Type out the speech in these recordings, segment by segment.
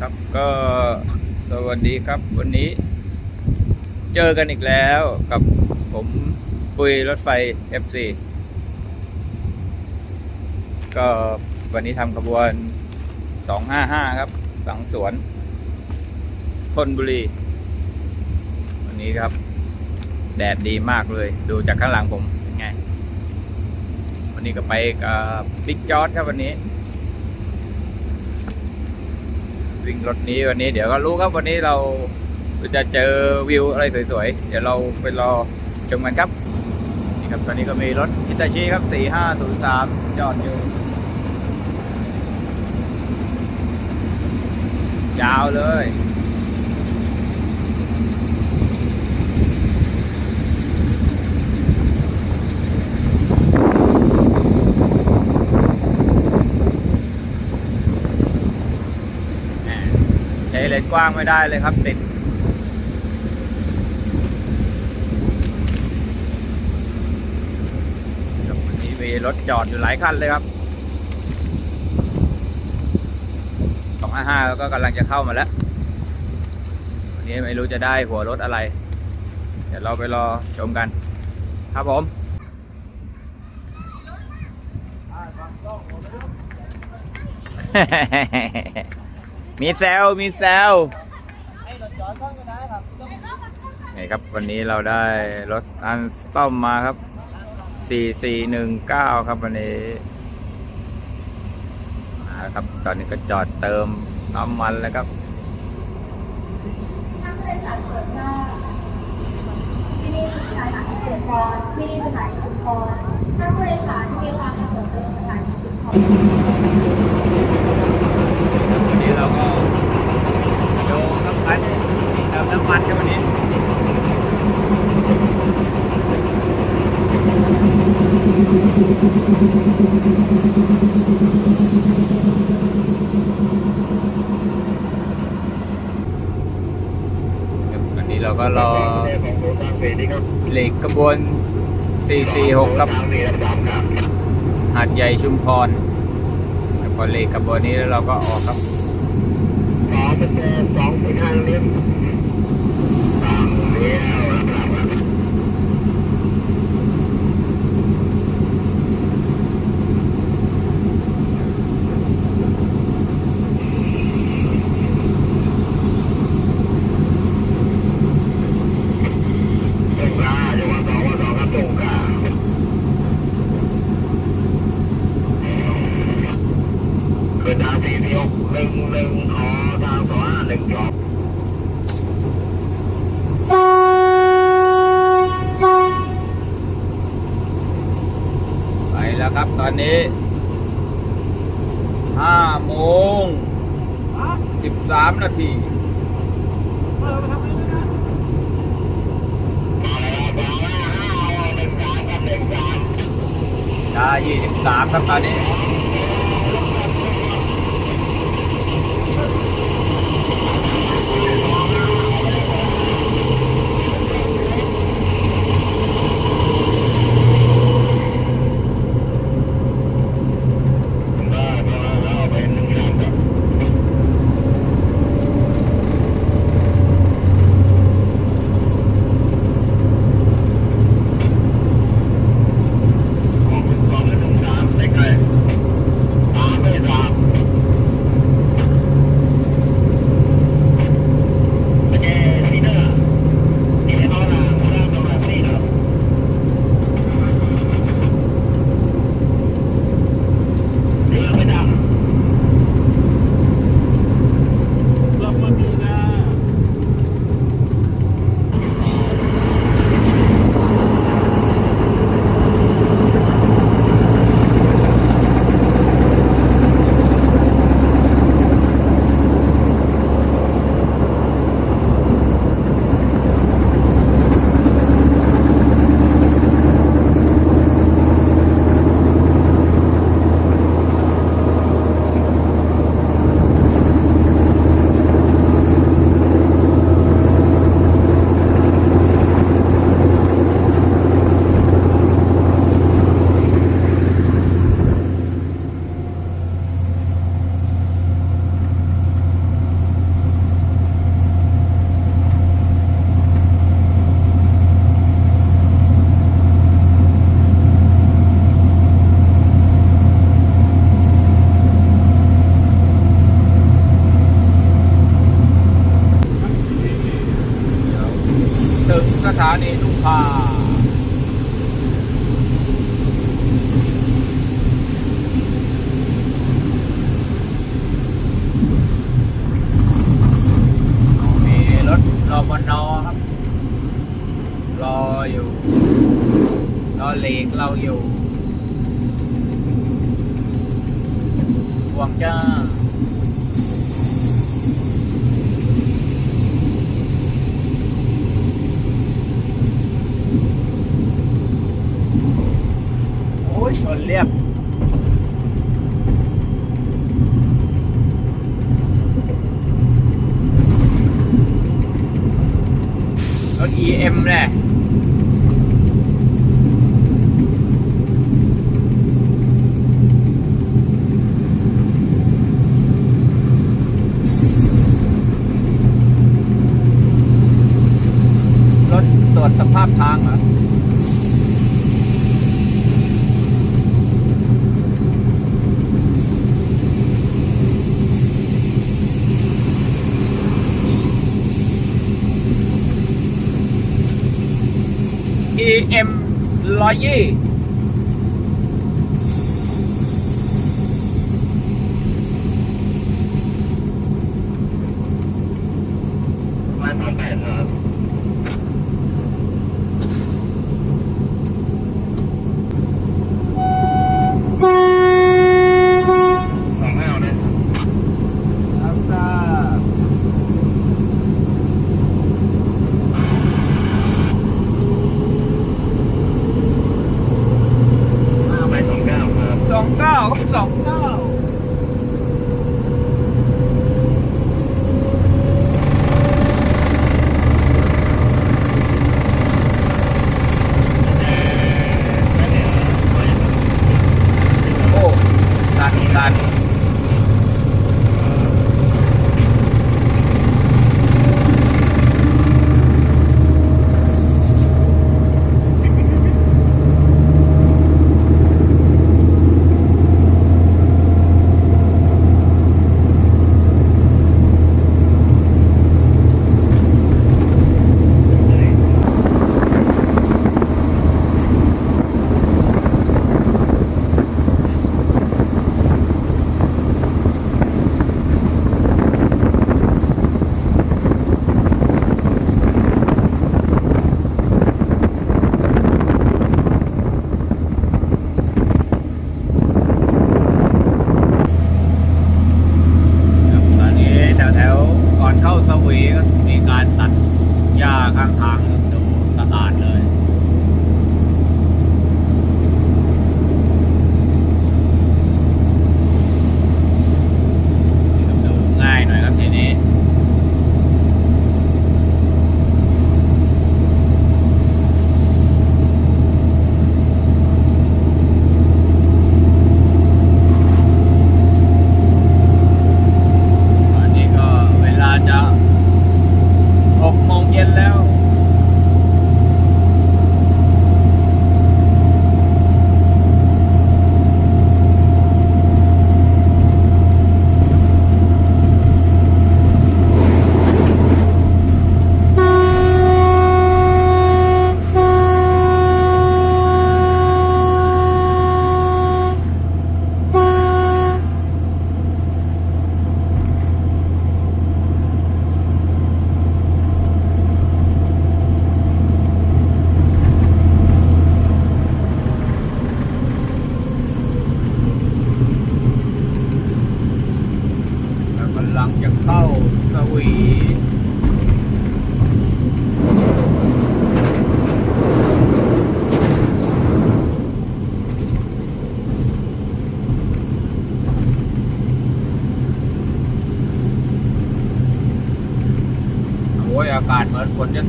ครับก็สวัสดีครับวันนี้ เจอกันอีกแล้วกับผมปุยรถไฟ FC ก็วันนี้ทำขบวน 255 ครับสังสวนทนบุรี วันนี้ครับ แดดดีมากเลย ดูจากข้างหลังผมเป็นไง วันนี้ก็ไปกับบิ๊กจอร์ดครับวันนี้ วิ่งรถนี้วันนี้เดี๋ยวก็รู้ครับวันนี้เราจะเจอวิวอะไรสวยๆ เดี๋ยวเราไปรอชมกันครับนี่ครับตอนนี้ก็มีรถฮิตาชิครับ 4503 จอดอยู่ ยาวเลย แหม่ใช้ เลนกว้างไม่ได้เลยครับติดวันนี้มีรถจอดอยู่หลายคันเลยครับสองห้าก็กำลังจะเข้ามาแล้ววันนี้ไม่รู้จะได้หัวรถอะไร เดี๋ยวเราไปรอชมกัน ครับผม มีแซวมีแซวนี่ครับวันนี้เราได้รถอันสตอมมาครับ 4419 ครับวันนี้มาแล้วครับตอนนี้ก็จอดเติมน้ำมันแล้วครับที่นี่คือสถานีเกิดกรที่นี่สถานีสุนทรถ้าผู้โดยสารที่มีความประสงค์จะลงสถานีสุนทร วันนี้เราก็โยงน้ำมันเติมน้ำมันครับวันนี้ ครับวันนี้เราก็รอเหล็กข บวน 446 ครับหาดใหญ่ชุมพรแล้วพอเล็กขบวนนี้แล้วเราก็ออกครับคือดาวสี่สี่หกหนึ่งหนึ่งอทางสองห้าหนึ่งสอง ไปแล้วครับต อนนี้ห้าโมงสิบสามนาทีชายี่สิบสามครับตอนนี้ เลกเราอยู่ห่วงจ้าาพทางเหรอ EM ร้อยยี่มาสองแปดครับ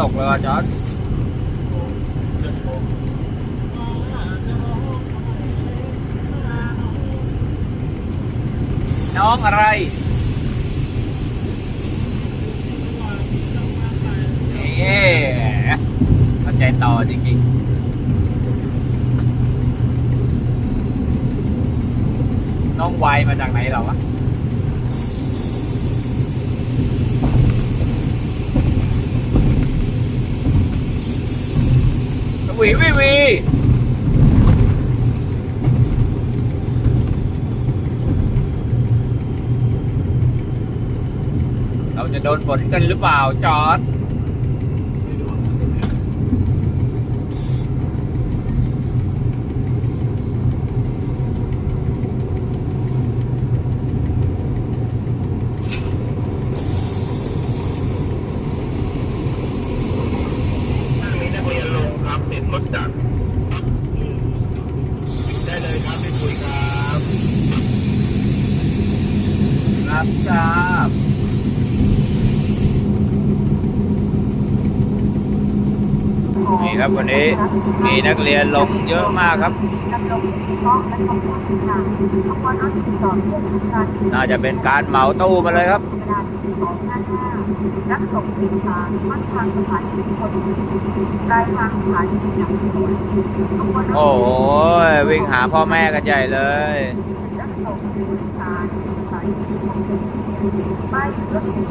ตกเลยว่ะจอร์ดน้องอะไรนี่เข้าใจต่อจริงๆน้องวายมาจากไหนเหรอวะ วีวีวีเราจะโดนฝนกันหรือเปล่าจอร์ด รับทราบนี่ ครับ วันนี้มีนักเรียนลงเยอะมากครับ น่าจะเป็นการเหมาตู้มาเลยครับรับส่งสินค้าต้นทางสถานีคนปลายทางสถานีหนังสวนขอบคุณน้องโอ้โหวิ่งหาพ่อแม่กันใหญ่เลยรับส่งสารสายของเด็ก ป้ายรถเมล์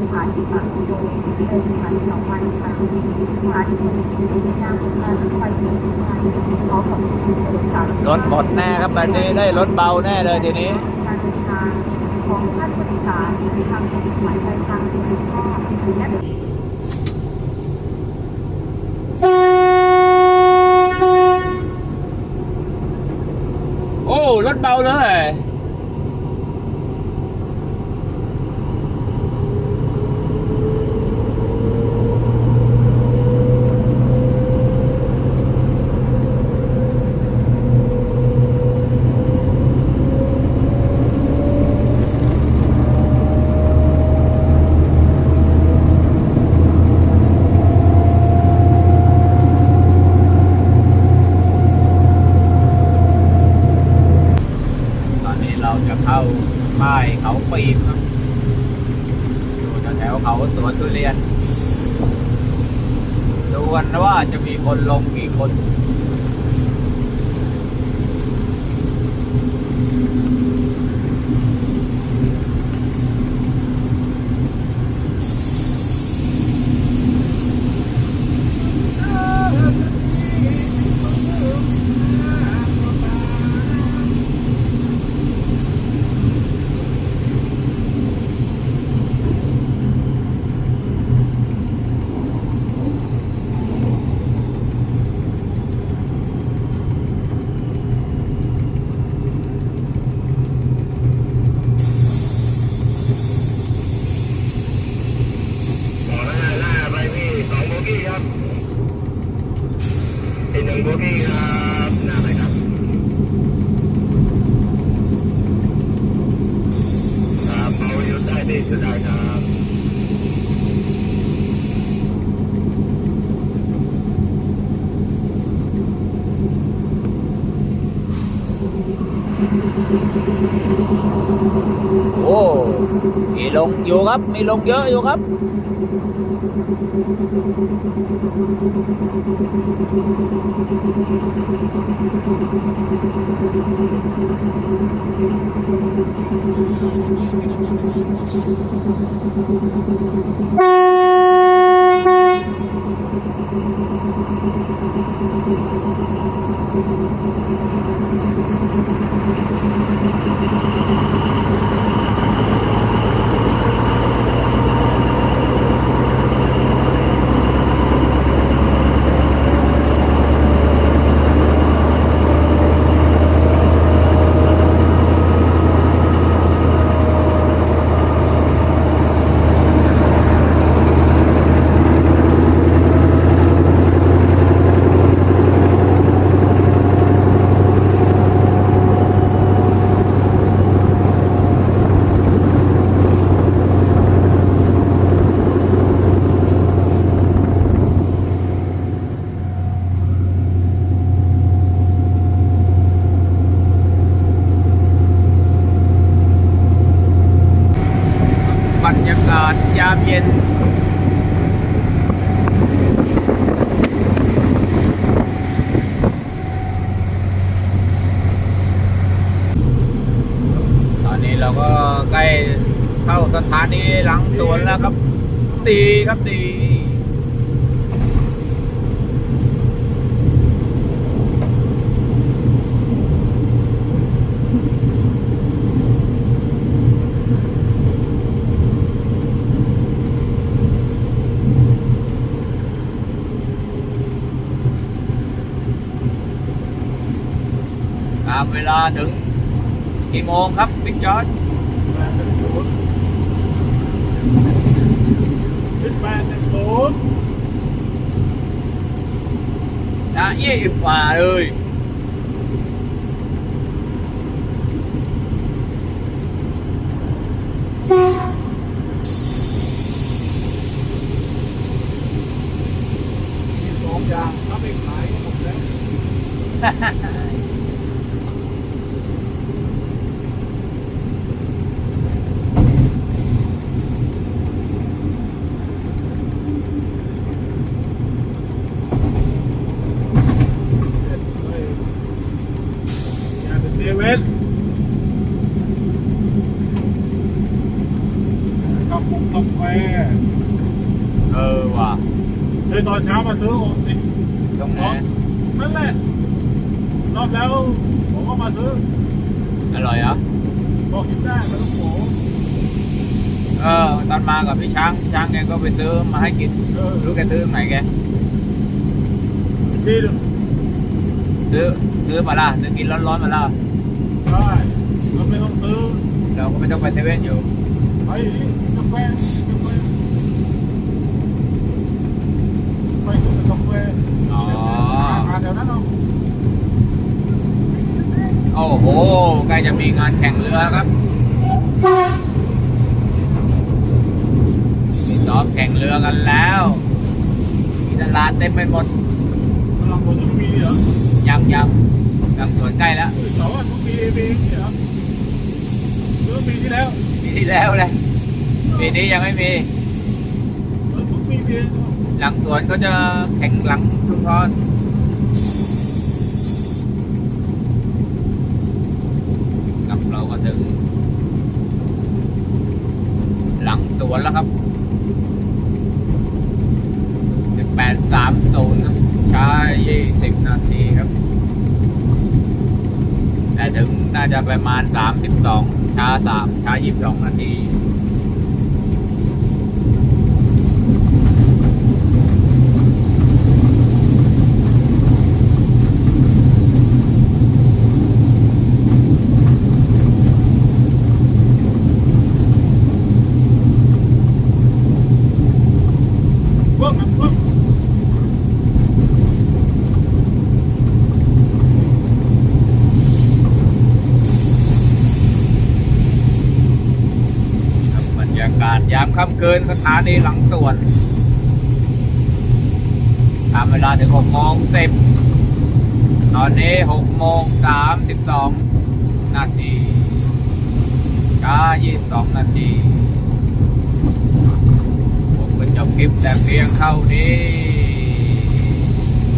สถานีบางโยเป็นสถานีสองพันค่ะสถานีนางการรถไฟเดินทางขอขอบคุณสารรถหมดแน่ครับวันนี้ได้รถเบาแน่เลยทีนี้การเดินทางของท่านผู้โดยสารในทางตรงหมายปลายทางโดยชอและโอ้ รถเบาเลย ตอนนี้เราจะเข้าป้ายเขาปีบครับอยู่แถวเขาสวนทุเรียน ดูกันนะว่าจะมีคนลงกี่คน ขอแล้วหน้าไปพี่สองโบกี้ครับอีกหนึ่งโบกี้ครับหน้าไปครับครับเอาหยุดได้ที่สุดได้ครับ โอ้มีลงอยู่ครับ มีลงเยอะอยู่ครับ บรรยากามเย็นตอนนี้เราก็ใกล้เข้าสถานีหลังสวนแล้วครับ ดีครับดี ครับเวลาถึงกี่โมงครับบิ๊กจอร์ดสิบแปดสิบศูนย์ đã vậy bà ơi Ha ha ha. เออตอนมากับพี่ช้างพี่ช้างแกก็ไปซื้อมาให้กินเออรู้แกซื้อตรงไหนแกซีดูซื้อซื้อมาละซื้อกินร้อนๆมาละได้เราไม่ต้องซื้อเราก็ไม่ต้องไปเซเว่นอยู่ไอ้กาแฟกาแฟไปซื้อกาแฟอ๋อหาแถวนั้นเอาโอ้โหใกล้จะมีงานแข่งเรือครับมี ซ้อมแข่งเรือกันแล้วมีตลาดเต็มไปหมดพลังคนยังมีเหรอยังยังยังสวนใกล้แล้วเฮ้ยเสาร์วันทุกปีปีนี้เหรอเมื่อปีที่แล้วปีที่แล้วเลยปีนี้ยังไม่มีเมื่อทุกปีปีหลังสวนก็จะแข่งหลังชุมพรครับเราก็ถึง หลังสวนแล้วครับแปดสามศูนย์ครับ ช้ายี่สิบนาทีครับแต่ถึงน่าจะประมาณสามสิบสองช้าสามช้ายี่สิบสองนาที เพิ่มนะเพิ่ม ครับบรรยากาศ ยามค่ำคืนสถานีหลังสวนตามเวลาถึงหกโมงสิบตอนนี้หกโมงสามสิบสองนาทีช้ายี่สิบสองนาที ผมก็จบคลิปแต่เพียงเท่านี้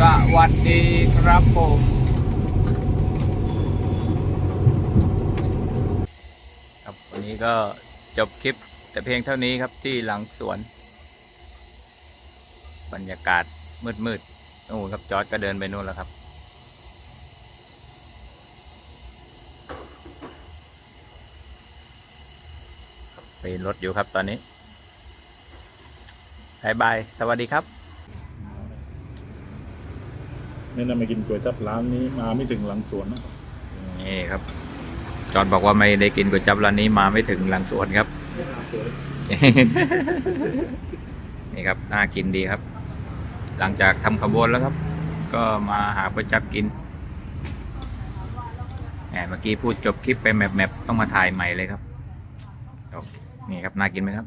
สวัสดีครับผมครับวันนี้ก็จบคลิป แต่เพียงเท่านี้ครับที่หลังสวน บรรยากาศมืดๆนู่นครับจอร์ดก็เดินไปนู่นแล้วครับไปรถอยู่ครับตอนนี้บายบาย สวัสดีครับแนะนำมากินก๋วยจั๊บร้านนี้มาไม่ถึงหลังสวนนะนี่ครับ จอร์ดบอกว่าไม่ได้กินก๋วยจั๊บร้านนี้มาไม่ถึงหลังสวนครับ นี่ครับน่ากินดีครับ หลังจากทำขบวนแล้วครับ ก็มาหาก๋วยจับกินแหมเมื่อกี้พูดจบคลิปไปแมปๆต้องมาถ่ายใหม่เลยครับจบนี่ครับน่ากินไหมครับ